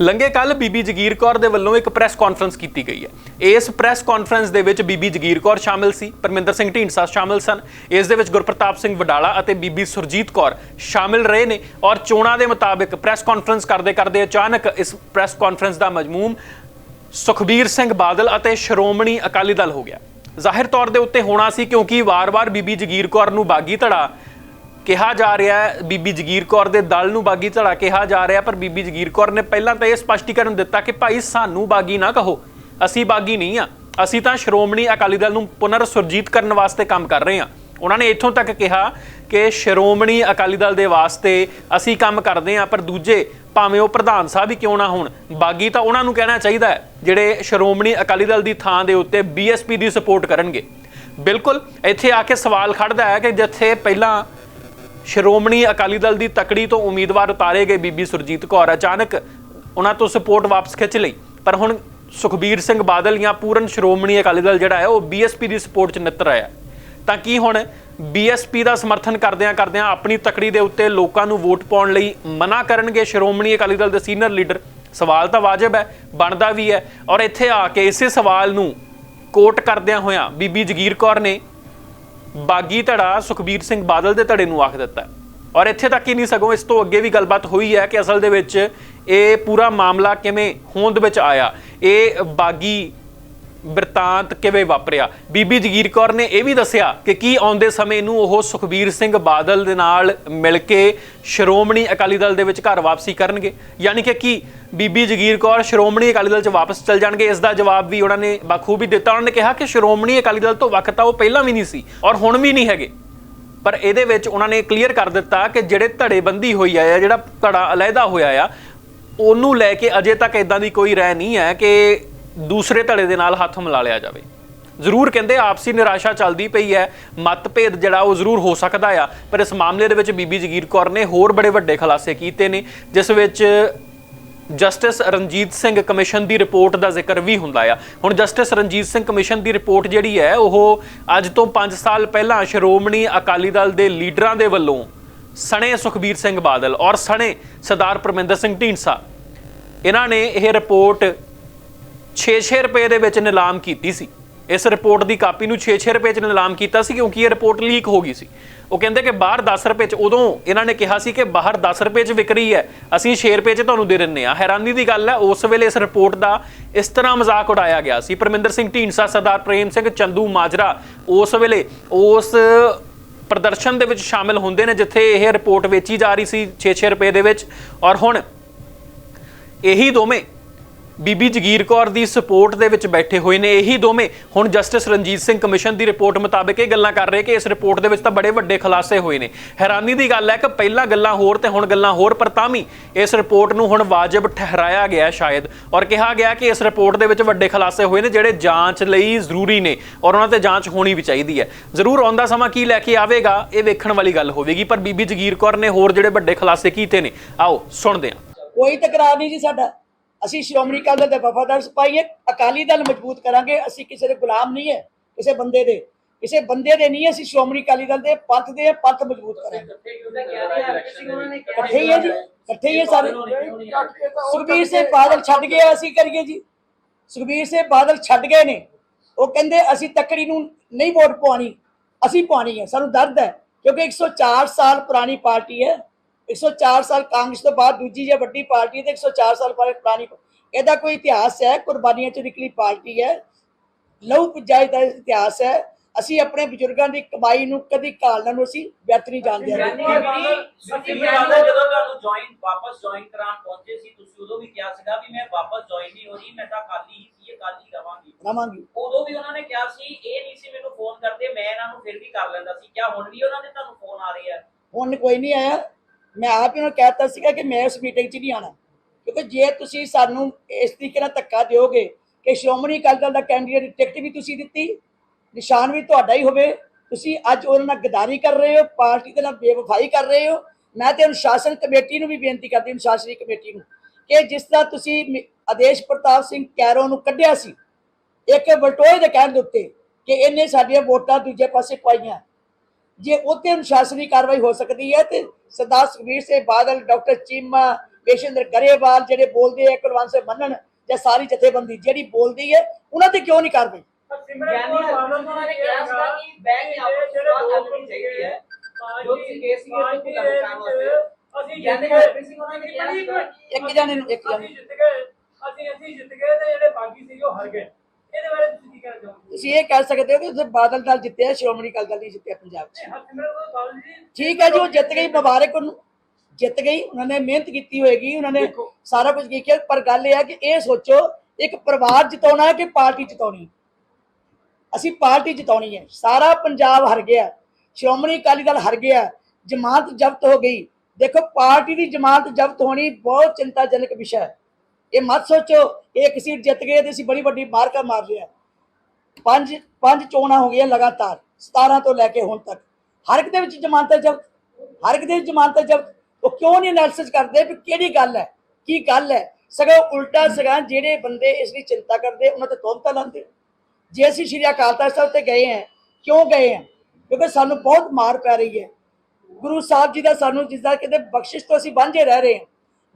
ਲੰਗੇ ਕੱਲ ਬੀਬੀ ਜਗੀਰ ਕੌਰ ਦੇ ਵੱਲੋਂ ਇੱਕ ਪ੍ਰੈਸ ਕਾਨਫਰੰਸ ਕੀਤੀ ਗਈ ਹੈ। ਇਸ ਪ੍ਰੈਸ ਕਾਨਫਰੰਸ ਦੇ ਵਿੱਚ ਬੀਬੀ ਜਗੀਰ ਕੌਰ ਸ਼ਾਮਿਲ ਸੀ, ਪਰਮਿੰਦਰ ਸਿੰਘ ਢੀਂਡਸਾ ਸ਼ਾਮਿਲ ਸਨ। ਇਸ ਦੇ ਵਿੱਚ ਗੁਰਪ੍ਰਤਾਪ ਸਿੰਘ ਵਡਾਲਾ ਅਤੇ ਬੀਬੀ ਸੁਰਜੀਤ ਕੌਰ ਸ਼ਾਮਿਲ ਰਹੇ ਨੇ ਔਰ ਚੋਣਾਂ ਦੇ ਮੁਤਾਬਿਕ ਪ੍ਰੈਸ ਕਾਨਫਰੰਸ ਕਰਦੇ ਕਰਦੇ ਅਚਾਨਕ ਇਸ ਪ੍ਰੈਸ ਕਾਨਫਰੰਸ ਦਾ ਮਜਮੂਮ ਸੁਖਬੀਰ ਸਿੰਘ ਬਾਦਲ ਅਤੇ ਸ਼੍ਰੋਮਣੀ ਅਕਾਲੀ ਦਲ ਹੋ ਗਿਆ। ਜ਼ਾਹਿਰ ਤੌਰ ਦੇ ਉੱਤੇ ਹੋਣਾ ਸੀ ਕਿਉਂਕਿ ਵਾਰ-ਵਾਰ ਬੀਬੀ ਜਗੀਰ ਕੌਰ ਨੂੰ ਬਾਗੀ ਧੜਾ ਕਿਹਾ ਜਾ ਰਿਹਾ ਹੈ, ਬੀਬੀ ਜਗੀਰ ਕੌਰ ਦੇ ਦਲ ਨੂੰ ਬਾਗੀ ਧੜਾ ਕਿਹਾ ਜਾ ਰਿਹਾ ਪਰ ਬੀਬੀ ਜਗੀਰ ਕੌਰ ਨੇ ਪਹਿਲਾਂ ਤਾਂ ਇਹ ਸਪਸ਼ਟੀਕਰਨ ਦਿੱਤਾ ਕਿ ਭਾਈ ਸਾਨੂੰ ਬਾਗੀ ਨਾ ਕਹੋ। ਅਸੀਂ ਬਾਗੀ ਨਹੀਂ ਆ ਅਸੀਂ ਤਾਂ ਸ਼੍ਰੋਮਣੀ ਅਕਾਲੀ ਦਲ ਨੂੰ ਪੁਨਰ ਸੁਰਜੀਤ ਕਰਨ ਵਾਸਤੇ ਕੰਮ ਕਰ ਰਹੇ ਹਾਂ। ਉਹਨਾਂ ਨੇ ਇੱਥੋਂ ਤੱਕ ਕਿਹਾ ਕਿ ਸ਼੍ਰੋਮਣੀ ਅਕਾਲੀ ਦਲ ਦੇ ਵਾਸਤੇ ਅਸੀਂ ਕੰਮ ਕਰਦੇ ਹਾਂ, ਪਰ ਦੂਜੇ ਭਾਵੇਂ ਉਹ ਪ੍ਰਧਾਨ ਸਾਹਿਬ ਹੀ ਕਿਉਂ ਨਾ ਹੋਣ, ਬਾਗੀ ਤਾਂ ਉਹਨਾਂ ਨੂੰ ਕਹਿਣਾ ਚਾਹੀਦਾ ਹੈ, ਜਿਹੜੇ ਸ਼੍ਰੋਮਣੀ ਅਕਾਲੀ ਦਲ ਦੀ ਥਾਂ ਦੇ ਉੱਤੇ ਬੀਐਸਪੀ ਦੀ ਸਪੋਰਟ ਕਰਨਗੇ। ਬਿਲਕੁਲ, ਇੱਥੇ ਆ ਕੇ ਸਵਾਲ ਖੜਦਾ ਹੈ ਕਿ ਜਿੱਥੇ ਪਹਿਲਾਂ ਸ਼੍ਰੋਮਣੀ ਅਕਾਲੀ ਦਲ ਦੀ ਤਕੜੀ ਤੋਂ ਉਮੀਦਵਾਰ ਉਤਾਰੇ ਗਏ ਬੀਬੀ ਸੁਰਜੀਤ ਕੌਰ। ਅਚਾਨਕ ਉਹਨਾਂ ਤੋਂ ਸਪੋਰਟ ਵਾਪਸ ਖਿੱਚ ਲਈ। ਪਰ ਹੁਣ ਸੁਖਬੀਰ ਸਿੰਘ ਬਾਦਲ ਜਾਂ ਪੂਰਨ ਸ਼੍ਰੋਮਣੀ ਅਕਾਲੀ ਦਲ ਜਿਹੜਾ ਹੈ, ਉਹ ਬੀਐਸਪੀ ਦੀ ਸਪੋਰਟ 'ਚ ਨਿੱਤਰ ਆਇਆ ਤਾਂ ਕੀ ਹੁਣ ਬੀਐਸਪੀ ਦਾ ਸਮਰਥਨ ਕਰਦਿਆਂ ਕਰਦਿਆਂ ਆਪਣੀ ਤਕੜੀ ਦੇ ਉੱਤੇ ਲੋਕਾਂ ਨੂੰ ਵੋਟ ਪਾਉਣ ਲਈ ਮਨਾ ਕਰਨਗੇ ਸ਼੍ਰੋਮਣੀ ਅਕਾਲੀ ਦਲ ਦੇ ਸੀਨੀਅਰ ਲੀਡਰ ਸਵਾਲ ਤਾਂ ਵਾਜਬ ਹੈ, ਬਣਦਾ ਵੀ ਹੈ। ਔਰ ਇੱਥੇ ਆ ਕੇ ਇਸੇ ਸਵਾਲ ਨੂੰ ਕੋਟ ਕਰਦਿਆਂ ਹੋਇਆਂ ਬੀਬੀ ਜਗੀਰ ਕੌਰ ਨੇ ਬਾਗੀ ਧੜਾ ਸੁਖਬੀਰ ਸਿੰਘ ਬਾਦਲ ਦੇ ਧੜੇ ਨੂੰ ਆਖ ਦਿੱਤਾ ਔਰ ਇੱਥੇ ਤੱਕ ਹੀ ਨਹੀਂ ਸਗੋਂ ਇਸ ਤੋਂ ਅੱਗੇ ਵੀ ਗੱਲਬਾਤ ਹੋਈ ਹੈ ਕਿ ਅਸਲ ਦੇ ਵਿੱਚ ਇਹ ਪੂਰਾ ਮਾਮਲਾ ਕਿਵੇਂ ਹੋਂਦ ਵਿੱਚ ਆਇਆ। ਇਹ ਬਾਗੀ ਬਿਰਤਾਂਤ ਕਿਵੇਂ ਵਾਪਰਿਆ? ਬੀਬੀ ਜਗੀਰ ਕੌਰ ਨੇ ਇਹ ਵੀ ਦੱਸਿਆ ਕਿ ਕੀ ਆਉਂਦੇ ਸਮੇਂ ਨੂੰ ਉਹ ਸੁਖਬੀਰ ਸਿੰਘ ਬਾਦਲ ਦੇ ਨਾਲ ਮਿਲ ਕੇ ਸ਼੍ਰੋਮਣੀ ਅਕਾਲੀ ਦਲ ਦੇ ਵਿੱਚ ਘਰ ਵਾਪਸੀ ਕਰਨਗੇ। ਯਾਨੀ ਕਿ ਕੀ ਬੀਬੀ ਜਗੀਰ ਕੌਰ ਸ਼੍ਰੋਮਣੀ ਅਕਾਲੀ ਦਲ 'ਚ ਵਾਪਸ ਚਲ ਜਾਣਗੇ? ਇਸ ਦਾ ਜਵਾਬ ਵੀ ਉਹਨਾਂ ਨੇ ਬਖੂਬੀ ਦਿੱਤਾ। ਉਹਨਾਂ ਨੇ ਕਿਹਾ ਕਿ ਸ਼੍ਰੋਮਣੀ ਅਕਾਲੀ ਦਲ ਤੋਂ ਵੱਖ ਤਾਂ ਉਹ ਪਹਿਲਾਂ ਵੀ ਨਹੀਂ ਸੀ ਔਰ ਹੁਣ ਵੀ ਨਹੀਂ ਹੈਗੇ। ਪਰ ਇਹਦੇ ਵਿੱਚ ਉਹਨਾਂ ਨੇ ਕਲੀਅਰ ਕਰ ਦਿੱਤਾ ਕਿ ਜਿਹੜੇ ਧੜੇਬੰਦੀ ਹੋਈ ਆ ਜਿਹੜਾ ਧੜਾ ਅਲੱਗਾ ਹੋਇਆ ਆ, ਉਹਨੂੰ ਲੈ ਕੇ ਅਜੇ ਤੱਕ ਇਦਾਂ ਦੀ ਕੋਈ ਰਾਏ ਨਹੀਂ ਹੈ ਕਿ ਦੂਸਰੇ ਧੜੇ ਦੇ ਨਾਲ ਹੱਥ ਮਿਲਾ ਲਿਆ ਜਾਵੇ। ਜ਼ਰੂਰ ਕਹਿੰਦੇ ਆਪਸੀ ਨਿਰਾਸ਼ਾ ਚੱਲਦੀ ਪਈ ਹੈ, ਮਤਭੇਦ ਜਿਹੜਾ ਉਹ ਜ਼ਰੂਰ ਹੋ ਸਕਦਾ ਆ, ਪਰ ਇਸ ਮਾਮਲੇ ਦੇ ਵਿੱਚ ਬੀਬੀ ਜਗੀਰ ਕੌਰ ਨੇ ਹੋਰ ਬੜੇ ਵੱਡੇ ਖੁਲਾਸੇ ਕੀਤੇ ਨੇ, ਜਿਸ ਵਿੱਚ ਜਸਟਿਸ ਰਣਜੀਤ ਸਿੰਘ ਕਮਿਸ਼ਨ ਦੀ ਰਿਪੋਰਟ ਦਾ ਜ਼ਿਕਰ ਵੀ ਹੁੰਦਾ ਆ। ਹੁਣ ਜਸਟਿਸ ਰਣਜੀਤ ਸਿੰਘ ਕਮਿਸ਼ਨ ਦੀ ਰਿਪੋਰਟ ਜਿਹੜੀ ਹੈ, ਉਹ ਅੱਜ ਤੋਂ 5 ਸਾਲ ਪਹਿਲਾਂ ਸ਼੍ਰੋਮਣੀ ਅਕਾਲੀ ਦਲ ਦੇ ਲੀਡਰਾਂ ਦੇ ਵੱਲੋਂ ਸਣੇ ਸੁਖਬੀਰ ਸਿੰਘ ਬਾਦਲ ਔਰ ਸਣੇ ਸਰਦਾਰ ਪਰਮਿੰਦਰ ਸਿੰਘ ਢੀਂਡਸਾ, ਇਹਨਾਂ ਨੇ ਇਹ ਰਿਪੋਰਟ 6-6 ਰੁਪਏ ਦੇ ਵਿੱਚ ਨਿਲਾਮ ਕੀਤੀ ਸੀ। ਇਸ ਰਿਪੋਰਟ ਦੀ ਕਾਪੀ ਨੂੰ 6-6 ਰੁਪਏ 'ਚ ਨਿਲਾਮ ਕੀਤਾ ਸੀ ਕਿਉਂਕਿ ਇਹ ਰਿਪੋਰਟ ਲੀਕ ਹੋ ਗਈ ਸੀ। ਉਹ ਕਹਿੰਦੇ ਕਿ ਬਾਹਰ 10 ਰੁਪਏ 'ਚ ਉਦੋਂ ਇਹਨਾਂ ਨੇ ਕਿਹਾ ਸੀ ਕਿ ਬਾਹਰ 10 ਰੁਪਏ 'ਚ ਵਿਕ ਰਹੀ ਹੈ। ਅਸੀਂ 6 ਰੁਪਏ 'ਚ ਤੁਹਾਨੂੰ ਦੇ ਦਿੰਨੇ ਆ ਹੈਰਾਨੀ ਦੀ ਗੱਲ ਹੈ, ਉਸ ਵੇਲੇ ਇਸ ਰਿਪੋਰਟ ਦਾ ਇਸ ਤਰ੍ਹਾਂ ਮਜ਼ਾਕ ਉਡਾਇਆ ਗਿਆ ਸੀ। ਪਰਮਿੰਦਰ ਸਿੰਘ ਢੀਂਡਸਾ, ਸਰਦਾਰ ਪ੍ਰੇਮ ਸਿੰਘ ਚੰਦੂ ਮਾਜਰਾ ਉਸ ਵੇਲੇ ਉਸ ਪ੍ਰਦਰਸ਼ਨ ਦੇ ਵਿੱਚ ਸ਼ਾਮਿਲ ਹੁੰਦੇ ਨੇ ਜਿੱਥੇ ਇਹ ਰਿਪੋਰਟ ਵੇਚੀ ਜਾ ਰਹੀ ਸੀ 6-6 ਰੁਪਏ ਦੇ ਵਿੱਚ। ਔਰ ਹੁਣ ਇਹੀ ਦੋਵੇਂ ਬੀਬੀ ਜਗੀਰ ਕੌਰ ਦੀ ਸਪੋਰਟ ਦੇ ਵਿੱਚ ਬੈਠੇ ਹੋਏ ਨੇ। ਇਹੀ ਦੋਵੇਂ ਹੁਣ ਜਸਟਿਸ ਰਣਜੀਤ ਸਿੰਘ ਕਮਿਸ਼ਨ ਦੀ ਰਿਪੋਰਟ ਮੁਤਾਬਕ ਇਹ ਗੱਲਾਂ ਕਰ ਰਹੇ ਕਿ ਇਸ ਰਿਪੋਰਟ ਦੇ ਵਿੱਚ ਤਾਂ ਬੜੇ ਵੱਡੇ ਖੁਲਾਸੇ ਹੋਏ ਨੇ। ਹੈਰਾਨੀ ਦੀ ਗੱਲ ਹੈ ਕਿ ਪਹਿਲਾਂ ਗੱਲਾਂ ਹੋਰ ਤੇ ਹੁਣ ਗੱਲਾਂ ਹੋਰ, ਪਰ ਤਾਂ ਵੀ ਇਸ ਰਿਪੋਰਟ ਨੂੰ ਹੁਣ ਵਾਜਬ ਠਹਿਰਾਇਆ ਗਿਆ ਸ਼ਾਇਦ। ਔਰ ਕਿਹਾ ਗਿਆ ਕਿ ਇਸ ਰਿਪੋਰਟ ਦੇ ਵਿੱਚ ਵੱਡੇ ਖੁਲਾਸੇ ਹੋਏ ਨੇ ਜਿਹੜੇ ਜਾਂਚ ਲਈ ਜ਼ਰੂਰੀ ਨੇ ਔਰ ਉਹਨਾਂ ਤੇ ਜਾਂਚ ਹੋਣੀ ਵੀ ਚਾਹੀਦੀ ਹੈ। ਜ਼ਰੂਰ ਆਉਂਦਾ ਸਮਾਂ ਕੀ ਲੈ ਕੇ ਆਵੇਗਾ, ਇਹ ਵੇਖਣ ਵਾਲੀ ਗੱਲ ਹੋਵੇਗੀ, ਪਰ ਬੀਬੀ ਜਗੀਰ ਕੌਰ ਨੇ ਹੋਰ ਜਿਹੜੇ ਵੱਡੇ ਖੁਲਾਸੇ ਕੀਤੇ ਨੇ, ਆਓ ਸੁਣਦੇ ਹਾਂ। ਕੋਈ ਤਕਰਾਰ ਨਹੀਂ ਜੀ ਸਾਡਾ। ਅਸੀਂ ਸ਼੍ਰੋਮਣੀ ਅਕਾਲੀ ਦਲ ਦੇ ਵਫਾਦਾਰ ਸਿਪਾਹੀ ਹੈ ਅਕਾਲੀ ਦਲ ਮਜ਼ਬੂਤ ਕਰਾਂਗੇ, ਅਸੀਂ ਕਿਸੇ ਦੇ ਗੁਲਾਮ ਨਹੀਂ ਹੈ, ਕਿਸੇ ਬੰਦੇ ਦੇ। ਕਿਸੇ ਬੰਦੇ ਦੇ ਨਹੀਂ ਅਸੀਂ ਸ਼੍ਰੋਮਣੀ ਅਕਾਲੀ ਦਲ ਦੇ ਪੰਥ ਦੇ ਪੰਥ ਮਜ਼ਬੂਤ ਕਰਾਂਗੇ। ਇਕੱਠੇ ਹੀ ਹੈ ਜੀ, ਇਕੱਠੇ ਹੀ ਹੈ ਸਾਰੇ। ਸੁਖਬੀਰ ਸਿੰਘ ਬਾਦਲ ਛੱਡ ਗਏ ਅਸੀਂ ਕਰੀਏ ਜੀ। ਸੁਖਬੀਰ ਸਿੰਘ ਬਾਦਲ ਛੱਡ ਗਏ ਨੇ। ਉਹ ਕਹਿੰਦੇ, ਅਸੀਂ ਤੱਕੜੀ ਨੂੰ ਨਹੀਂ ਵੋਟ ਪਾਉਣੀ, ਅਸੀਂ ਪਾਉਣੀ ਹੈ, ਸਾਨੂੰ ਦਰਦ ਹੈ, ਕਿਉਂਕਿ 104 ਸਾਲ ਪੁਰਾਣੀ ਪਾਰਟੀ ਹੈ। 104 ਸਾਲ ਕਾਂਗਰਸ ਤੋਂ ਬਾਅਦ ਦੂਜੀ ਜੇ ਵੱਡੀ ਪਾਰਟੀ ਤੇ 104 ਸਾਲ ਬਾਅਦ ਪੁਰਾਣੀ ਇਹਦਾ ਕੋਈ ਇਤਿਹਾਸ ਹੈ ਕੁਰਬਾਨੀਆਂ ਚ ਨਿਕਲੀ ਪਾਰਟੀ ਹੈ ਲਹੂ ਪੁਜਾਈ ਦਾ ਇਤਿਹਾਸ ਹੈ ਅਸੀਂ ਆਪਣੇ ਬਜ਼ੁਰਗਾਂ ਦੀ ਕਮਾਈ ਨੂੰ ਕਦੀ ਕਾਲਣਾ ਨੂੰ ਅਸੀਂ ਵਿਅਰਥ ਨਹੀਂ ਜਾਣ ਦਿਆਂਗੇ ਸੁਖਬੀਰ ਬਾਦਲ ਜਦੋਂ ਤੁਹਾਨੂੰ ਜੁਆਇਨ ਵਾਪਸ ਜੁਆਇਨ ਕਰਾਉਣ ਪਹੁੰਚੇ ਸੀ ਤੁਸੀਂ ਉਦੋਂ ਵੀ ਕਿਹਾ ਸੀਗਾ ਵੀ ਮੈਂ ਵਾਪਸ ਜੁਆਇਨ ਨਹੀਂ ਹੋ ਰਹੀ ਮੈਂ ਤਾਂ ਖਾਲੀ ਹੀ ਸੀ ਖਾਲੀ ਰਵਾਂਗੀ ਰਵਾਂਗੇ ਉਦੋਂ ਵੀ ਉਹਨਾਂ ਨੇ ਕਿਹਾ ਸੀ ਇਹ ਨਹੀਂ ਸੀ ਮੈਨੂੰ ਫੋਨ ਕਰਦੇ ਮੈਂ ਇਹਨਾਂ ਨੂੰ ਫਿਰ ਵੀ ਕਰ ਲੈਂਦਾ ਸੀ ਕਿਆ ਹੁਣ ਵੀ ਉਹਨਾਂ ਦੇ ਤੁਹਾਨੂੰ ਫੋਨ ਆ ਰਹੇ ਆ ਹੁਣ ਕੋਈ ਨਹੀਂ ਆਇਆ ਮੈਂ ਆਪ ਹੀ ਉਹਨੂੰ ਕਹਿਤਾ ਸੀਗਾ ਕਿ ਮੈਂ ਇਸ ਮੀਟਿੰਗ 'ਚ ਨਹੀਂ ਆਣਾ ਕਿਉਂਕਿ ਜੇ ਤੁਸੀਂ ਸਾਨੂੰ ਇਸ ਤਰੀਕੇ ਨਾਲ ਧੱਕਾ ਦਿਓਗੇ ਕਿ ਸ਼੍ਰੋਮਣੀ ਅਕਾਲੀ ਦਲ ਦਾ ਕੈਂਡੀਡੇਟ ਟਿਕਟ ਵੀ ਤੁਸੀਂ ਦਿੱਤੀ, ਨਿਸ਼ਾਨ ਵੀ ਤੁਹਾਡਾ ਹੀ ਹੋਵੇ, ਤੁਸੀਂ ਅੱਜ ਉਹਨਾਂ ਨਾਲ ਗਦਾਰੀ ਕਰ ਰਹੇ ਹੋ, ਪਾਰਟੀ ਦੇ ਨਾਲ ਬੇਵਫਾਈ ਕਰ ਰਹੇ ਹੋ, ਮੈਂ ਤੇ ਅਨੁਸ਼ਾਸਨ ਕਮੇਟੀ ਨੂੰ ਵੀ ਬੇਨਤੀ ਕਰਦੀ ਹਾਂ ਅਨੁਸ਼ਾਸਨੀ ਕਮੇਟੀ ਨੂੰ, ਕਿ ਜਿਸ ਤਰ੍ਹਾਂ ਤੁਸੀਂ ਆਦੇਸ਼ ਪ੍ਰਤਾਪ ਸਿੰਘ ਕੈਰੋ ਨੂੰ ਕੱਢਿਆ ਸੀ, ਇੱਕ ਬਲਟੋਏ ਦੇ ਕਹਿਣ ਦੇ ਉੱਤੇ ਕਿ ਇਹਨੇ ਸਾਡੀਆਂ ਵੋਟਾਂ ਦੂਜੇ ਪਾਸੇ ਪਾਈਆਂ। ਜੇ ਉੱਤੇ ਅਨੁਸ਼ਾਸਨੀ ਕਾਰਵਾਈ ਹੋ ਸਕਦੀ ਹੈ ਤੇ ਸਰਦਾਰ ਸੁਖਬੀਰ ਸਿੰਘ ਬਾਦਲ ਡਾਕਟਰ ਚੀਮਾ ਪੇਸ਼ੇਂਦਰ ਗਰੇਵਾਲ ਜਿਹੜੇ ਬੋਲਦੇ ਆ ਕੁਲਵੰਤ ਸਿੰਘ ਮੰਨਣ ਜਾਂ ਸਾਰੀ ਜਥੇਬੰਦੀ ਜਿਹੜੀ ਬੋਲਦੀ ਹੈ ਉਹਨਾਂ ਤੇ ਕਿਉਂ ਨਹੀਂ ਕਾਰਵਾਈ? ਉਹਨਾਂ ਨੇ ਕਿਹਾ ਸੀਗਾ ਕਿ ਆਪਸ ਚਾਹੀਦੀ ਹੈ ਜੋ ਕੇਸ ਸੀ ਲਗਾਉਣ ਵਾਸਤੇ ਇੱਕ ਜਾਣੇ ਨੂੰ ਇੱਕ ਜਾਣੇ ਅਸੀਂ ਜਿੱਤ ਗਏ ਅਸੀਂ ਅਸੀਂ ਜਿੱਤ ਗਏ ਤੇ ਜਿਹੜੇ ਬਾਕੀ ਸੀਗੇ ਉਹ ਹਾਰ ਗਏ। ਇਹਦੇ ਬਾਰੇ ਤੁਸੀਂ ਇਹ ਕਹਿ ਸਕਦੇ ਹੋ ਕਿ ਤੁਸੀਂ ਬਾਦਲ ਦਲ ਜਿੱਤਿਆ ਸ਼੍ਰੋਮਣੀ ਅਕਾਲੀ ਦਲ ਨਹੀਂ ਜਿੱਤਿਆ ਪੰਜਾਬ 'ਚ। ਹਰਸਿਮਰਤ ਕੌਰ ਬਾਦਲ ਜੀ ਠੀਕ ਹੈ ਜੀ ਉਹ ਜਿੱਤ ਗਈ ਮੁਬਾਰਕ ਉਹਨੂੰ। ਜਿੱਤ ਗਈ ਉਹਨਾਂ ਨੇ ਮਿਹਨਤ ਕੀਤੀ ਹੋਏਗੀ ਉਹਨਾਂ ਨੇ ਸਾਰਾ ਕੁਝ ਕੀਤਾ ਪਰ ਗੱਲ ਇਹ ਹੈ ਕਿ ਇਹ ਸੋਚੋ ਇੱਕ ਪਰਿਵਾਰ ਜਿਤਾਉਣਾ ਹੈ ਕਿ ਪਾਰਟੀ ਜਿਤਾਉਣੀ? ਅਸੀਂ ਪਾਰਟੀ ਜਿਤਾਉਣੀ ਹੈ। ਸਾਰਾ ਪੰਜਾਬ ਹਰ ਗਿਆ ਸ਼੍ਰੋਮਣੀ ਅਕਾਲੀ ਦਲ ਹਰ ਗਿਆ ਜਮਾਤ ਜ਼ਬਤ ਹੋ ਗਈ। ਦੇਖੋ ਪਾਰਟੀ ਦੀ ਜਮਾਤ ਜ਼ਬਤ ਹੋਣੀ ਬਹੁਤ ਚਿੰਤਾਜਨਕ ਵਿਸ਼ਾ ਹੈ। ਇਹ ਮਤ ਸੋਚੋ ਇਹ ਇੱਕ ਸੀਟ ਜਿੱਤ ਗਏ ਤੇ ਅਸੀਂ ਬੜੀ ਵੱਡੀ ਮਾਰਕਾ ਮਾਰ ਲਿਆ ਪੰਜ ਪੰਜ ਚੋਣਾਂ ਹੋ ਗਈਆਂ ਲਗਾਤਾਰ 17 ਤੋਂ ਲੈ ਕੇ ਹੁਣ ਤੱਕ। ਹਰ ਇੱਕ ਦੇ ਵਿੱਚ ਜਮਾਨਤ ਜ਼ਬਤ ਹਰ ਇੱਕ ਦੇ ਵਿੱਚ ਜ਼ਮਾਨਤਾਂ ਜ਼ਬਤ ਉਹ ਕਿਉਂ ਨਹੀਂ ਐਨਾਲਿਸਿਸ ਕਰਦੇ ਵੀ ਕਿਹੜੀ ਗੱਲ ਹੈ, ਕੀ ਗੱਲ ਹੈ? ਸਗੋਂ ਉਲਟਾ ਸਗਾਂ ਜਿਹੜੇ ਬੰਦੇ ਇਸ ਦੀ ਚਿੰਤਾ ਕਰਦੇ, ਉਹਨਾਂ ਤੇ ਤੋਮਤਾ ਲਾਉਂਦੇ। ਜੇ ਅਸੀਂ ਸ਼੍ਰੀ ਅਕਾਲ ਤਖਤ ਸਾਹਿਬ ਤੇ ਗਏ ਹਾਂ, ਕਿਉਂ ਗਏ ਹਾਂ? ਕਿਉਂਕਿ ਸਾਨੂੰ ਬਹੁਤ ਮਾਰ ਪੈ ਰਹੀ ਹੈ। ਗੁਰੂ ਸਾਹਿਬ ਜੀ ਦਾ ਸਾਨੂੰ ਜਿਸ ਦਾ ਕਿਤੇ ਬਖਸ਼ਿਸ਼ ਤੋਂ ਅਸੀਂ ਵਾਂਝੇ ਰਹਿ ਰਹੇ ਹਾਂ।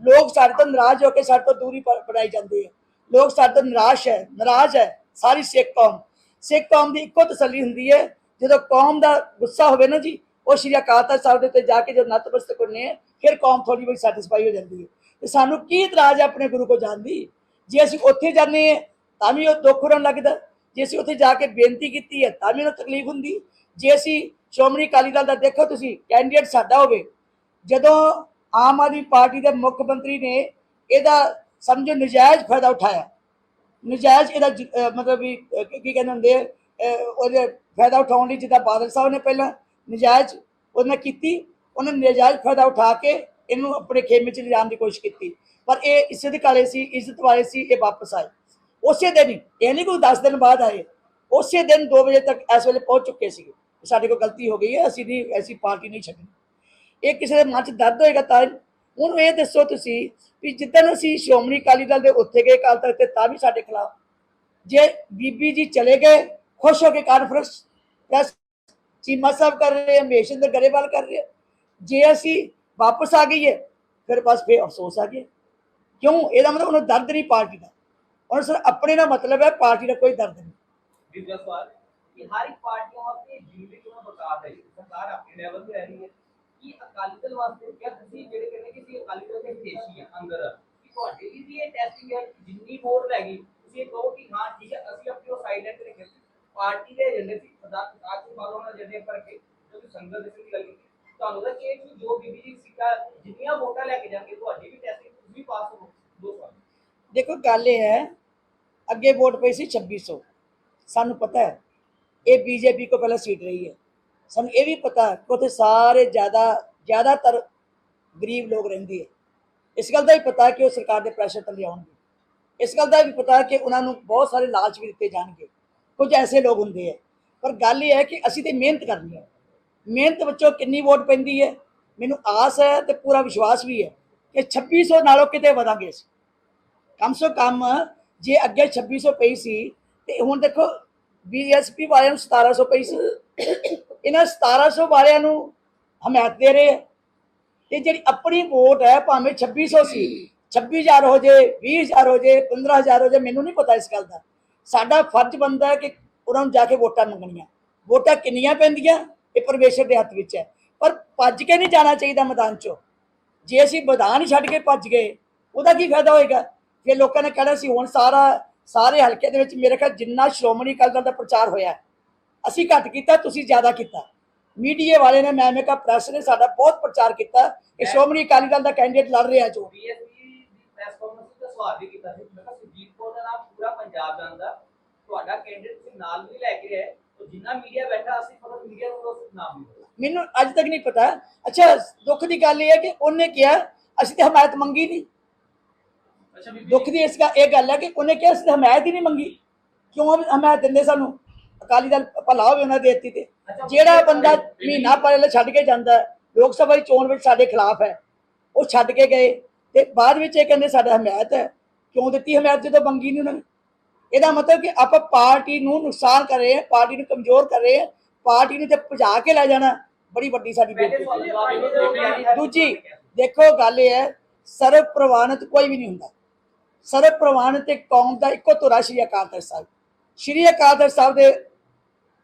ਲੋਕ ਸਾਡੇ ਤੋਂ ਨਾਰਾਜ਼ ਹੋ ਕੇ ਸਾਡੇ ਤੋਂ ਦੂਰੀ ਬਣਾਈ ਜਾਂਦੇ ਆ। ਲੋਕ ਸਾਡੇ ਤੋਂ ਨਿਰਾਸ਼ ਹੈ, ਨਾਰਾਜ਼ ਹੈ ਸਾਰੀ ਸਿੱਖ ਕੌਮ। ਸਿੱਖ ਕੌਮ ਦੀ ਇੱਕੋ ਤਸੱਲੀ ਹੁੰਦੀ ਹੈ। ਜਦੋਂ ਕੌਮ ਦਾ ਗੁੱਸਾ ਹੋਵੇ ਨਾ ਜੀ, ਉਹ ਸ਼੍ਰੀ ਅਕਾਲ ਤਖਤ ਸਾਹਿਬ ਦੇ ਉੱਤੇ ਜਾ ਕੇ ਜਦੋਂ ਨਤਮਸਤਕ ਹੁੰਦੇ ਆ, ਫਿਰ ਕੌਮ ਥੋੜੀ ਬਹੁਤੀ ਸੈਟੀਸਫਾਈ ਹੋ ਜਾਂਦੀ ਹੈ। ਤੇ ਸਾਨੂੰ ਕੀ ਇਤਰਾਜ਼ ਹੈ ਆਪਣੇ ਗੁਰੂ ਕੋ ਜਾਣ ਦੀ? ਜੇ ਅਸੀਂ ਉੱਥੇ ਜਾਂਦੇ ਹਾਂ, ਤਾਂ ਵੀ ਉਹ ਦੁੱਖ ਹੋਣ ਲੱਗਦਾ। ਜੇ ਅਸੀਂ ਉੱਥੇ ਜਾ ਕੇ ਬੇਨਤੀ ਕੀਤੀ ਹੈ, ਤਾਂ ਵੀ ਉਹਨੂੰ ਤਕਲੀਫ ਹੁੰਦੀ। ਜੇ ਅਸੀਂ ਸ਼੍ਰੋਮਣੀ ਅਕਾਲੀ ਦਲ ਦਾ ਦੇਖੋ ਤੁਸੀਂ ਕੈਂਡੀਡੇਟ ਸਾਡਾ ਹੋਵੇ। ਜਦੋਂ ਆਮ ਆਦਮੀ ਪਾਰਟੀ ਦੇ ਮੁੱਖ ਮੰਤਰੀ ਨੇ ਇਹਦਾ ਸਮਝੋ ਨਜਾਇਜ਼ ਫਾਇਦਾ ਉਠਾਇਆ ਨਜਾਇਜ਼ ਇਹਦਾ ਜ- ਅਹ ਮਤਲਬ ਵੀ ਅਹ ਕੀ ਕਹਿੰਦੇ ਹੁੰਦੇ ਆ, ਅਹ ਉਹਦੇ ਫਾਇਦਾ ਉਠਾਉਣ ਲਈ ਜਿੱਦਾਂ ਬਾਦਲ ਸਾਹਿਬ ਨੇ ਪਹਿਲਾਂ ਨਜਾਇਜ਼ ਉਹਨੇ ਕੀਤੀ ਉਹਨੇ ਨਜਾਇਜ਼ ਫਾਇਦਾ ਉਠਾ ਕੇ ਇਹਨੂੰ ਆਪਣੇ ਖੇਮੇ 'ਚ ਲਿਜਾਣ ਦੀ ਕੋਸ਼ਿਸ਼ ਕੀਤੀ। ਪਰ ਇਹ ਇੱਜ਼ਤ ਵਾਲੇ ਸੀ ਇੱਜ਼ਤ ਵਾਲੇ ਸੀ ਇਹ ਵਾਪਸ ਆਏ। ਉਸੇ ਦਿਨ ਹੀ ਇਹ ਨਹੀਂ ਕੋਈ 10 ਦਿਨ ਬਾਅਦ ਆਏ ਉਸੇ ਦਿਨ 2 ਵਜੇ ਤੱਕ ਇਸ ਵੇਲੇ ਪਹੁੰਚ ਚੁੱਕੇ ਸੀ ਸਾਡੇ ਕੋਲ ਗਲਤੀ ਹੋ ਗਈ ਹੈ ਅਸੀਂ ਨਹੀਂ ਐਸੀ ਪਾਰਟੀ ਨਹੀਂ ਛੱਡਣੀ। ਇਹ ਕਿਸੇ ਦੇ ਮਨ 'ਚ ਦਰਦ ਹੋਏਗਾ ਤਾਂ ਉਹਨੂੰ ਇਹ ਦੱਸੋ ਤੁਸੀਂ ਵੀ ਜਿੱਦਣ ਅਸੀਂ ਸ਼੍ਰੋਮਣੀ ਅਕਾਲੀ ਦਲ ਦੇ ਉੱਥੇ ਗਏ ਕਾਲ ਤੱਕ ਤੇ ਤਾਂ ਵੀ ਸਾਡੇ ਖਿਲਾਫ। ਜੇ ਬੀਬੀ ਜੀ ਚਲੇ ਗਏ, ਖੁਸ਼ ਹੋ ਕੇ ਕਾਨਫਰੰਸ ਪ੍ਰੈਸ ਚੀਮਾ ਸਾਹਿਬ ਕਰ ਰਹੇ ਆ, ਮਹੇਸ਼ਿੰਦਰ ਗਰੇਵਾਲ ਕਰ ਰਹੇ ਜੇ ਅਸੀਂ ਵਾਪਸ ਆ ਗਈਏ, ਫਿਰ ਬਸ ਫੇਰ ਅਫਸੋਸ ਆ ਗਿਆ। ਕਿਉਂ? ਇਹਦਾ ਮਤਲਬ ਉਹਨੂੰ ਦਰਦ ਨਹੀਂ ਪਾਰਟੀ ਦਾ। ਉਹਨੂੰ ਸਰ, ਆਪਣੇ ਦਾ ਮਤਲਬ ਹੈ ਪਾਰਟੀ ਦਾ ਕੋਈ ਦਰਦ ਨਹੀਂ। ਦੂਜਾ ਸਵਾਲ ਕਿ ਹਰ ਇੱਕ ਪਾਰਟੀਆਂ ਵਾਸਤੇ ਜ਼ਿੰਦਗੀ ਕਿਉਂ ਬਰਕਰਾਰ ਹੈ? ਸਰਕਾਰ ਆਪਣੇ ਲੈਵਲ ਤੇ ਰਹੀ ਹੈ। ਕਿ ਅਕਾਲੀ ਦਲ ਵਾਸਤੇ ਕਿਆ ਤੁਸੀਂ ਜਿਹੜੇ ਕਹਿੰਦੇ ਕਿ ਅਸੀਂ ਅਕਾਲੀ ਦਲ ਦੇ ਵਿਦੇਸ਼ੀ ਆ ਅੰਦਰ ਕਿ ਤੁਹਾਡੇ ਲਈ ਵੀ ਇਹ ਟੈਸਟਿੰਗ ਹੈ ਜਿੰਨੀ ਵੋਟ ਲੈ ਗਈ ਤੁਸੀਂ ਇਹ ਕਹੋ ਕਿ ਹਾਂ ਠੀਕ ਹੈ ਅਸੀਂ ਆਪਣੀ ਉਹ ਸਾਈਡ ਤੇ ਰੱਖੇ ਸੀ ਪਾਰਟੀ ਦੇ ਏਜੰਡੇ ਸੀ ਸਰਦਾਰ ਪ੍ਰਕਾਸ਼ ਸਿੰਘ ਬਾਦਲ ਨਾਲ ਜਿਹੜੇ ਪਰ ਕੇ ਜੋ ਕਿ ਸੰਗਤ ਦੇ ਦੀ ਗੱਲ ਕੀਤੀ ਤੁਹਾਨੂੰ ਦਾ ਕਿ ਜੋ ਬੀਬੀ ਜੀ ਸਿੱਕਾ ਜਿੰਨੀਆਂ ਵੋਟਾਂ ਲੈ ਕੇ ਜਾਣਗੇ ਤੁਹਾਡੀ ਵੀ ਟੈਸਟਿੰਗ ਤੁਸੀਂ ਪਾਸ ਹੋ ਦੋ ਸਵਾਲ ਦੇਖੋ ਗੱਲ ਇਹ ਹੈ ਅੱਗੇ ਵੋਟ ਪਈ ਸੀ 2600 ਸਾਨੂੰ ਪਤਾ ਹੈ ਇਹ ਬੀਜੇਪੀ ਕੋ ਪਹਿਲਾਂ ਸੀਟ ਰਹੀ ਹੈ ਸਾਨੂੰ ਇਹ ਵੀ ਪਤਾ ਕਿ ਉੱਥੇ ਸਾਰੇ ਜ਼ਿਆਦਾ, ਜ਼ਿਆਦਾਤਰ ਗਰੀਬ ਲੋਕ ਰਹਿੰਦੇ ਹੈ ਇਸ ਗੱਲ ਦਾ ਵੀ ਪਤਾ ਕਿ ਉਹ ਸਰਕਾਰ ਦੇ ਪ੍ਰੈਸ਼ਰ ਥੱਲੇ ਆਉਣਗੇ ਇਸ ਗੱਲ ਦਾ ਵੀ ਪਤਾ ਕਿ ਉਹਨਾਂ ਨੂੰ ਬਹੁਤ ਸਾਰੇ ਲਾਲਚ ਵੀ ਦਿੱਤੇ ਜਾਣਗੇ। ਕੁਝ ਐਸੇ ਲੋਕ ਹੁੰਦੇ ਹੈ ਪਰ ਗੱਲ ਇਹ ਹੈ ਕਿ ਅਸੀਂ ਤੇ ਮਿਹਨਤ ਕਰਨੀ ਹੈ ਮਿਹਨਤ ਵਿੱਚੋਂ ਕਿੰਨੀ ਵੋਟ ਪੈਂਦੀ ਹੈ? ਮੈਨੂੰ ਆਸ ਹੈ ਤੇ ਪੂਰਾ ਵਿਸ਼ਵਾਸ ਵੀ ਹੈ ਕਿ 2600 ਨਾਲੋਂ ਕਿਤੇ ਵਧਾਂਗੇ ਅਸੀਂ। ਕਮ ਸੋ ਕਮ ਜੇ ਅੱਗੇ 2600 ਪਈ ਸੀ ਤੇ ਹੁਣ ਦੇਖੋ ਬੀਐਸਪੀ ਵਾਲਿਆਂ ਨੂੰ 1700 ਪਈ ਸੀ। ਇਹਨਾਂ 1700 ਵਾਲਿਆਂ ਨੂੰ ਹਮਾਇਤ ਦੇ ਰਹੇ ਆ। ਤੇ ਜਿਹੜੀ ਆਪਣੀ ਵੋਟ ਹੈ, ਭਾਵੇਂ 2600 ਸੀ 26000 ਹੋ ਜੇ 20000 ਹੋ ਜੇ 15000 ਹੋ ਜੇ, ਮੈਨੂੰ ਨਹੀਂ ਪਤਾ ਇਸ ਗੱਲ ਦਾ। ਸਾਡਾ ਫਰਜ਼ ਬਣਦਾ ਹੈ ਕਿ ਉਹਨਾਂ ਨੂੰ ਜਾ ਕੇ ਵੋਟਾਂ ਮੰਗਣੀਆਂ। ਵੋਟਾਂ ਕਿੰਨੀਆਂ ਪੈਂਦੀਆਂ? ਇਹ ਪਰਮੇਸ਼ਰ ਦੇ ਹੱਥ ਵਿੱਚ ਹੈ। ਪਰ ਭੱਜ ਕੇ ਨਹੀਂ ਜਾਣਾ ਚਾਹੀਦਾ ਮੈਦਾਨ 'ਚੋਂ। ਜੇ ਅਸੀਂ ਮੈਦਾਨ ਛੱਡ ਕੇ ਭੱਜ ਗਏ, ਉਹਦਾ ਕੀ ਫਾਇਦਾ ਹੋਏਗਾ? ਫਿਰ ਲੋਕਾਂ ਨੇ ਕਹਿਣਾ ਸੀ, ਹੁਣ ਸਾਰਾ ਸਾਰੇ ਹਲਕੇ ਦੇ ਵਿੱਚ ਮੇਰੇ ਖਿਆਲ ਜਿੰਨਾ ਸ਼੍ਰੋਮਣੀ ਅਕਾਲੀ ਦਲ ਦਾ ਪ੍ਰਚਾਰ ਹੋਇਆ ਅਸੀਂ ਘੱਟ ਕੀਤਾ ਤੁਸੀਂ ਜ਼ਿਆਦਾ ਕੀਤਾ। ਮੀਡੀਆ ਵਾਲੇ ਨੇ ਮੈਂ ਮੇਕਾ ਪ੍ਰੈਸ ਨੇ ਸਾਡਾ ਬਹੁਤ ਪ੍ਰਚਾਰ ਕੀਤਾ ਕਿ ਸ਼੍ਰੋਮਣੀ ਅਕਾਲੀ ਦਲ ਦਾ ਕੈਂਡੀਡੇਟ ਲੜ ਰਿਹਾ ਜੋ। ਬੀਐਸਪੀ ਦੀ ਪ੍ਰੈਸ ਕਾਨਫਰੰਸ ਦਾ ਸਵਾਲ ਵੀ ਕੀਤਾ ਸੀ। ਮੈਂ ਕਿਹਾ ਸੁਜੀਤ ਕੌਰ ਦਾ ਨਾਮ ਪੂਰਾ ਪੰਜਾਬ ਜਾਣਦਾ। ਤੁਹਾਡਾ ਕੈਂਡੀਡੇਟ ਸੀ ਨਾਲ ਵੀ ਲੈ ਕੇ ਆਏ। ਤਾਂ ਜਿੰਨਾ ਮੀਡੀਆ ਬੈਠਾ ਅਸੀਂ ਫਕਤ ਮੀਡੀਆ ਨੂੰ ਉਸ ਨਾਮ ਨਹੀਂ ਮੈਨੂੰ ਅੱਜ ਤੱਕ ਨਹੀਂ ਪਤਾ। ਅੱਛਾ ਦੁੱਖ ਦੀ ਗੱਲ ਇਹ ਹੈ ਕਿ ਉਹਨੇ ਕਿਹਾ ਅਸੀਂ ਤੇ ਹਮਾਇਤ ਮੰਗੀ ਨਹੀਂ। ਦੁੱਖ ਦੀ ਇਸ ਗਾ ਇਹ ਗੱਲ ਹੈ ਕਿ ਉਹਨੇ ਕਿਹਾ ਅਸੀਂ ਹਮਾਇਤ ਹੀ ਨਹੀਂ ਮੰਗੀ। ਕਿਉਂ ਹਮਾਇਤ ਦਿੰਦੇ ਸਾਨੂੰ? ਅਕਾਲੀ ਦਲ ਭਲਾ ਹੋਵੇ ਉਹਨਾਂ ਦੇ ਦਿੱਤੀ ਤੇ। ਜਿਹੜਾ ਬੰਦਾ ਮਹੀਨਾ ਪਹਿਲਾਂ ਛੱਡ ਕੇ ਜਾਂਦਾ ਲੋਕ ਸਭਾ ਦੀ ਚੋਣ ਵਿੱਚ ਸਾਡੇ ਖਿਲਾਫ ਹੈ, ਉਹ ਛੱਡ ਕੇ ਗਏ। ਤੇ ਬਾਅਦ ਵਿੱਚ ਇਹ ਕਹਿੰਦੇ ਸਾਡਾ ਹਮਾਇਤ ਹੈ। ਕਿਉਂ ਦਿੱਤੀ ਹਮਾਇਤ ਜਦੋਂ ਮੰਗੀ ਨਹੀਂ ਉਹਨਾਂ ਨੇ? ਇਹਦਾ ਮਤਲਬ ਕਿ ਆਪਾਂ ਪਾਰਟੀ ਨੂੰ ਨੁਕਸਾਨ ਕਰ ਰਹੇ ਹਾਂ, ਪਾਰਟੀ ਨੂੰ ਕਮਜ਼ੋਰ ਕਰ ਰਹੇ ਹਾਂ, ਪਾਰਟੀ ਨੂੰ ਤੇ ਭਜਾ ਕੇ ਲੈ ਜਾਣਾ ਬੜੀ ਵੱਡੀ ਸਾਡੀ ਪਹਿਲੇ ਬੇਇੱਜ਼ਤੀ ਦੂਜੀ, ਦੇਖੋ, ਗੱਲ ਇਹ ਹੈ, ਸਰਵ ਪ੍ਰਵਾਨਿਤ ਕੋਈ ਵੀ ਨਹੀਂ ਹੁੰਦਾ। ਸਰਵ ਪ੍ਰਵਾਨਿਤ ਤੇ ਕੌਮ ਦਾ ਇੱਕੋ ਧੁਰਾ ਸ਼੍ਰੀ ਅਕਾਲ ਤਖਤ ਸਾਹਿਬ। ਸ਼੍ਰੀ ਅਕਾਲ ਤਖਤ ਸਾਹਿਬ ਦੇ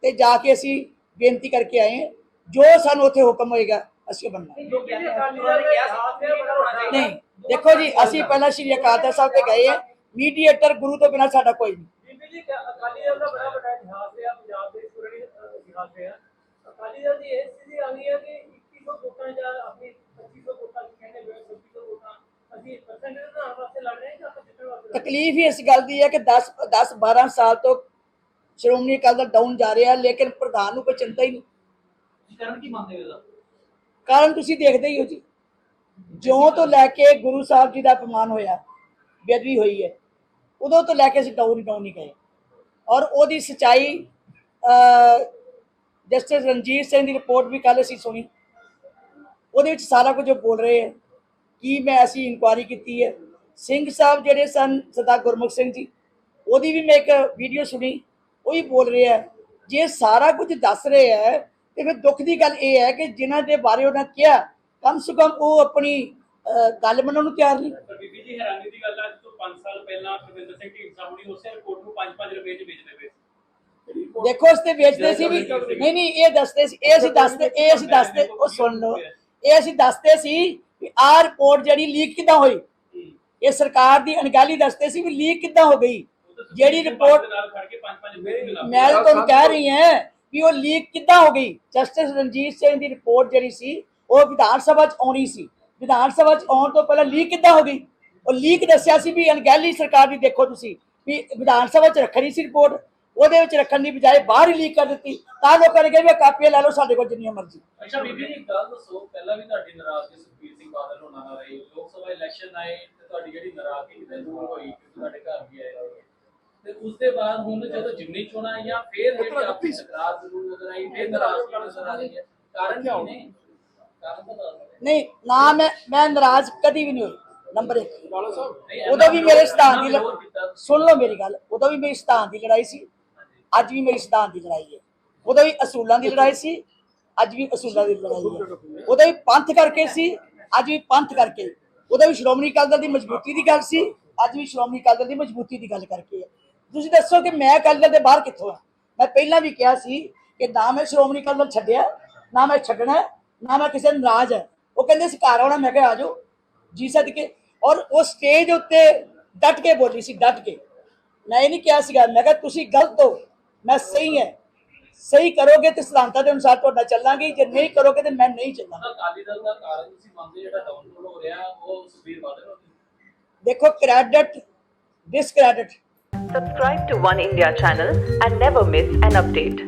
ਤੇ ਜਾ ਕੇ ਅਸੀਂ ਬੇਨਤੀ ਕਰਕੇ ਆਏ ਹਾਂ ਜੋ ਸਾਨੂੰ ਉੱਥੇ ਹੁਕਮ ਹੋਏਗਾ ਅਸੀਂ ਉਹ ਮੰਨਾਂਗੇ ਜੋ ਕਹਿੰਦੇ ਹਨ ਉਹਨਾਂ ਨੇ ਕਿਹਾ ਸੀ ਕਿ ਬਣਾਉਣਾ ਚਾਹੀਦਾ। ਨਹੀਂ ਦੇਖੋ ਜੀ ਅਸੀਂ ਪਹਿਲਾਂ ਸ਼੍ਰੀ ਅਕਾਲ ਤਖਤ ਸਾਹਿਬ ਤੇ ਗਏ ਹਾਂ ਮੀਡੀਏਟਰ ਗੁਰੂ ਤੋਂ ਬਿਨਾਂ ਸਾਡਾ ਕੋਈ ਨਹੀਂ। ਜੀ ਅਕਾਲੀ ਦਲ ਦਾ ਬੜਾ ਵੱਡਾ ਇਤਿਹਾਸ ਹੈ ਪੰਜਾਬ ਦੇ ਪੁਰਾਣੀ ਇਤਿਹਾਸ ਹੈ ਅਕਾਲੀ ਦਲ ਦੀ ਇਹ ਸਥਿਤੀ ਆ ਗਈ ਹੈ ਕਿ 2100 ਵੋਟਾਂ ਜਾਂ ਆਪਣੀ 2500 ਵੋਟਾਂ ਕਹਿੰਦੇ ਹੋਏ ਤਕਲੀਫ ਹੀ ਇਸ ਗੱਲ ਦੀ ਹੈ ਕਿ 10 10 12 ਸਾਲ ਤੋਂ ਸ਼੍ਰੋਮਣੀ ਅਕਾਲੀ ਦਲ ਡਾਊਨ ਜਾ ਰਿਹਾ ਲੇਕਿਨ ਪ੍ਰਧਾਨ ਨੂੰ ਕੋਈ ਚਿੰਤਾ ਹੀ ਨਹੀਂ। ਕਰਨ ਕੀ ਮੰਨਦੇ ਹੋ ਕਾਰਨ ਤੁਸੀਂ ਦੇਖਦੇ ਹੀ ਹੋ ਜੀ। ਜਿਉਂ ਤੋਂ ਲੈ ਕੇ ਗੁਰੂ ਸਾਹਿਬ ਜੀ ਦਾ ਅਪਮਾਨ ਹੋਇਆ ਬੇਅਦਬੀ ਹੋਈ ਹੈ ਉਦੋਂ ਤੋਂ ਲੈ ਕੇ ਅਸੀਂ ਡਾਊਨ ਡਾਊਨ ਨਹੀਂ ਗਏ। ਔਰ ਉਹਦੀ ਸਚਾਈ ਜਸਟਿਸ ਰਣਜੀਤ ਸਿੰਘ ਦੀ ਰਿਪੋਰਟ ਵੀ ਕੱਲ ਅਸੀਂ ਸੁਣੀ। ਉਹਦੇ ਵਿੱਚ ਸਾਰਾ ਕੁਝ ਉਹ ਬੋਲ ਰਹੇ ਹੈ। ਕੀ ਮੈਂ ਅਸੀਂ ਇਨਕੁਆਰੀ ਕੀਤੀ ਹੈ? ਸਿੰਘ ਸਾਹਿਬ ਜਿਹੜੇ ਸਨ ਸਰਦਾਰ ਗੁਰਮੁਖ ਸਿੰਘ ਜੀ ਉਹਦੀ ਵੀ ਮੈਂ ਇੱਕ ਵੀਡੀਓ ਸੁਣੀ ਉਹ ਵੀ ਬੋਲ ਰਹੇ ਹੈ। ਜੇ ਸਾਰਾ ਕੁਝ ਦੱਸ ਰਹੇ ਹੈ ਤੇ ਫਿਰ ਦੁੱਖ ਦੀ ਗੱਲ ਇਹ ਹੈ ਕਿ ਜਿਨ੍ਹਾਂ ਦੇ ਬਾਰੇ ਉਹਨਾਂ ਕਿਹਾ ਕਮ ਸੇ ਕਮ ਉਹ ਆਪਣੀ ਗੱਲ ਮੰਨਣ ਨੂੰ ਤਿਆਰ ਨਹੀਂ। ਬੀਬੀ ਜੀ ਹੈਰਾਨੀ ਦੀ ਗੱਲ ਹੈ ਅੱਜ ਤੋਂ 5 ਸਾਲ ਪਹਿਲਾਂ ਪ੍ਰਵਿੰਦਰ ਸਿੰਘ ਢੀਂਡਸਾ ਹੁਣੀ ਉਸੇ ਰਿਪੋਰਟ ਨੂੰ 5-5 ਰੁਪਏ 'ਚ ਵੇਚਦੇ ਪਏ। ਦੇਖੋ ਇਸ ਤੇ ਵੇਚਦੇ ਸੀ ਵੀ ਨਹੀਂ ਨਹੀਂ ਇਹ ਦੱਸਦੇ ਸੀ ਇਹ ਅਸੀਂ ਦੱਸਦੇ ਇਹ ਅਸੀਂ ਦੱਸਦੇ ਉਹ ਸੁਣ ਲਓ। ਇਹ ਅਸੀਂ ਦੱਸਦੇ ਸੀ ਕਿ ਆਹ ਰਿਪੋਰਟ ਜਿਹੜੀ ਲੀਕ ਕਿੱਦਾਂ ਹੋਈ? ਇਹ ਸਰਕਾਰ ਦੀ ਅਣਗਹਿਲੀ ਦੱਸਦੇ ਸੀ ਵੀ ਲੀਕ ਕਿੱਦਾਂ ਹੋ ਗਈ? ਜਿਹੜੀ ਰਿਪੋਰਟ ਦੇ ਨਾਲ ਖੜ ਕੇ 5-5 ਰੁਪਏ ਦੀ ਮਿਲਾ ਮੈਂ ਤੁਹਾਨੂੰ ਕਹਿ ਰਹੀ ਹਾਂ ਵੀ ਉਹ ਲੀਕ ਕਿੱਦਾਂ ਹੋ ਗਈ? ਜਸਟਿਸ ਰਣਜੀਤ ਸਿੰਘ ਦੀ ਰਿਪੋਰਟ ਜਿਹੜੀ ਸੀ ਉਹ ਵਿਧਾਨ ਸਭਾ 'ਚ ਆਉਣੀ ਸੀ। ਵਿਧਾਨ ਸਭਾ 'ਚ ਆਉਣ ਤੋਂ ਪਹਿਲਾਂ ਲੀਕ ਕਿੱਦਾਂ ਹੋ ਗਈ? ਉਹ ਲੀਕ ਦੱਸਿਆ ਸੀ ਵੀ ਅਣਗਹਿਲੀ ਸਰਕਾਰ ਦੀ ਦੇਖੋ ਤੁਸੀਂ ਵੀ ਵਿਧਾਨ ਸਭਾ 'ਚ ਰੱਖਣੀ ਸੀ ਰਿਪੋਰਟ ਉਹਦੇ ਵਿੱਚ ਰੱਖਣ ਦੀ ਬਜਾਏ ਬਾਹਰ ਹੀ ਲੀਕ ਕਰ ਦਿੱਤੀ। ਤਾਂ ਲੋਕਾਂ ਨੇ ਕਿਹਾ ਵੀ ਕਾਪੀਆਂ ਲੈ ਲਓ ਸਾਡੇ ਕੋਲ ਜਿੰਨੀਆਂ ਮਰਜ਼ੀ। ਅੱਛਾ ਬੀਬੀ ਜੀ ਗੱਲ ਦੱਸੋ ਪਹਿਲਾਂ ਵੀ ਤੁਹਾਡੀ ਨਾਰਾਜ਼ਗੀ ਸੁਖਬੀਰ ਸਿੰਘ ਬਾਦਲ ਹੋਣਾ ਨਾਲ ਰਹੀ। ਲੋਕ ਸਭਾ ਇਲੈਕਸ਼ਨ ਆਏ ਤੇ ਤੁਹਾਡੀ ਜਿਹੜੀ ਨਾਰਾਜ਼ਗੀ ਕਿਤੇ ਦੂਰ ਹੋਈ ਕਿਉਂਕਿ ਤੁਹਾਡੇ ਘਰ ਵੀ ਆਏ। ਤੇ ਉਸ ਦੇ ਬਾਅਦ ਹੁਣ ਜਦੋਂ ਜਿਮਨੀ ਚੋਣਾਂ ਆਈਆਂ ਫੇਰ ਜਿਹੜੀ ਆਪਣੀ ਤਕਰਾਰ ਜ਼ਰੂਰ ਨਜ਼ਰ ਆਈ ਫੇਰ ਨਾਰਾਜ਼ਗੀ ਨਜ਼ਰ ਆ ਰਹੀ ਹੈ। ਕਾਰਨ ਕੀ ਦਿਓ। ਨਹੀਂ ਨਾ ਮੈਂ ਮੈਂ ਨਾਰਾਜ਼ ਕਦੀ ਵੀ ਨਹੀਂ ਹੋਈ ਨੰਬਰ 1 ਨਹੀਂ, ਉਦੋਂ ਵੀ ਮੇਰੇ ਸਿਧਾਂਤ ਦੀ। ਸੁਣ ਲਓ ਮੇਰੀ ਗੱਲ ਉਦੋਂ ਵੀ ਮੇਰੀ ਸਿਧਾਂਤ ਦੀ ਲੜਾਈ ਸੀ। ਅੱਜ ਵੀ ਮੇਰੀ ਸਿਧਾਂਤ ਦੀ ਲੜਾਈ ਹੈ। ਉਹਦਾ ਵੀ ਅਸੂਲਾਂ ਦੀ ਲੜਾਈ ਸੀ, ਅੱਜ ਵੀ ਅਸੂਲਾਂ ਦੀ ਲੜਾਈ ਹੈ। ਉਦੋਂ ਵੀ ਪੰਥ ਕਰਕੇ ਸੀ, ਅੱਜ ਵੀ ਪੰਥ ਕਰਕੇ। ਉਹਦਾ ਵੀ ਸ਼੍ਰੋਮਣੀ ਅਕਾਲੀ ਦਲ ਦੀ ਮਜ਼ਬੂਤੀ ਦੀ ਗੱਲ ਸੀ, ਅੱਜ ਵੀ ਸ਼੍ਰੋਮਣੀ ਅਕਾਲੀ ਦਲ ਦੀ ਮਜ਼ਬੂਤੀ ਦੀ ਗੱਲ ਕਰਕੇ ਹੈ। ਤੁਸੀਂ ਦੱਸੋ ਕਿ ਮੈਂ ਅਕਾਲੀ ਦਲ ਦੇ ਬਾਹਰ ਕਿੱਥੋਂ ਆ ਮੈਂ ਪਹਿਲਾਂ ਵੀ ਕਿਹਾ ਸੀ ਕਿ ਨਾ ਮੈਂ ਸ਼੍ਰੋਮਣੀ ਅਕਾਲੀ ਦਲ ਛੱਡਿਆ, ਨਾ ਮੈਂ ਛੱਡਣਾ, ਨਾ ਮੈਂ ਕਿਸੇ ਨੂੰ ਨਾਰਾਜ਼ ਹੈ। ਉਹ ਕਹਿੰਦੇ ਸੀ, ਘਰ ਆਉਣਾ। ਮੈਂ ਕਿਹਾ, ਆ ਜਾਓ। ਜੀ ਸਦਕੇ ਔਰ ਉਹ ਸਟੇਜ ਉੱਤੇ ਡਟ ਕੇ ਬੋਲੀ ਸੀ, ਡਟ ਕੇ। ਮੈਂ ਇਹ ਨਹੀਂ ਕਿਹਾ ਸੀਗਾ, ਮੈਂ ਕਿਹਾ, ਤੁਸੀਂ ਗਲਤ ਹੋ। ਮੈਂ ਸਹੀ ਹੈ। ਸਹੀ ਕਰੋਗੇ ਤੇ ਸਿਧਾਂਤਾਂ ਦੇ ਅਨੁਸਾਰ ਤੁਹਾਡਾ ਚੱਲਾਂਗੇ ਜੇ ਨਹੀਂ ਕਰੋਗੇ ਤੇ ਮੈਂ ਨਹੀਂ ਚੱਲਾਂਗਾ। ਅਕਾਲੀ ਦਲ ਦਾ ਕਾਰਨ ਤੁਸੀਂ ਮੰਨਦੇ ਜਿਹੜਾ ਡਾਊਨਲੋਡ ਹੋ ਰਿਹਾ ਉਹ ਸੁਖਬੀਰ ਬਾਦਲ ਦੇਖੋ credit discredit Subscribe to One India channel and never miss an update.